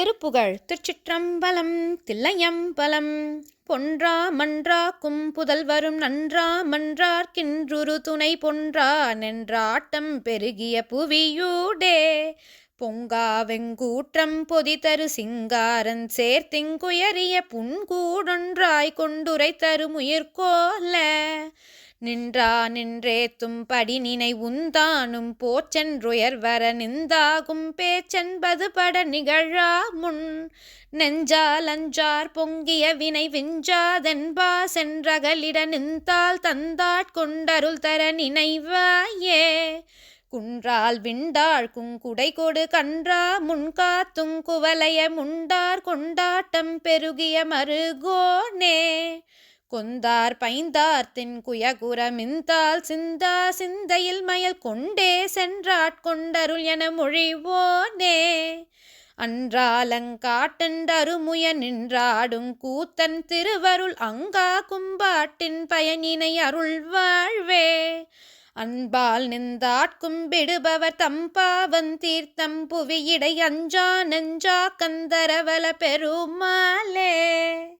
திருப்புகழ் திருச்சிற்றம்பலம் தில்லையம்பலம். பொன்றா மன்றாக்கும் புதல்வரும் நன்றா மன்றார்க்கின்றுரு துணை பொன்றா நின்றாட்டம் பெருகிய புவியூடே. பொங்கா வெங்கூற்றம் பொதிதரு சிங்காரன் சேர்த்திங்குயரிய புன்கூடொன்றாய் கொண்டுரை தருமுயிர்கோல. நின்றா நின்றேத்தும் படி நினை உந்தானும் போச்சென்றுயர்வர நிந்தாகும் பேச்சென்பது பட நிகழா முன். நெஞ்சால் அஞ்சார் பொங்கிய வினை விஞ்சாதென்பா சென்றகலிட நின்றால் தந்தாட்கொண்டருள் தர நினைவாயே. குன்றால் விண்டாள் குங்குடை கொடு கன்றா முன்காத்துங் குவலைய முண்டார் கொண்டாட்டம் பெருகிய மருகோனே. கொந்தார் பைந்தார் தென் மிந்தால் சிந்தா சிந்தையில் மயல் கொண்டே சென்றாட்கொண்டருள் என மொழிவோனே. அன்றாலங்காட்டண்டருமுய நின்றாடும் கூத்தன் திருவருள் அங்கா கும்பாட்டின் பயனினை அருள் வாழ்வே அன்பால் நின்றாட்கும் விடுபவர் தம்பாவன் தீர்த்தம் புவியிடை அஞ்சா நெஞ்சா கந்தரவல பெருமாளே.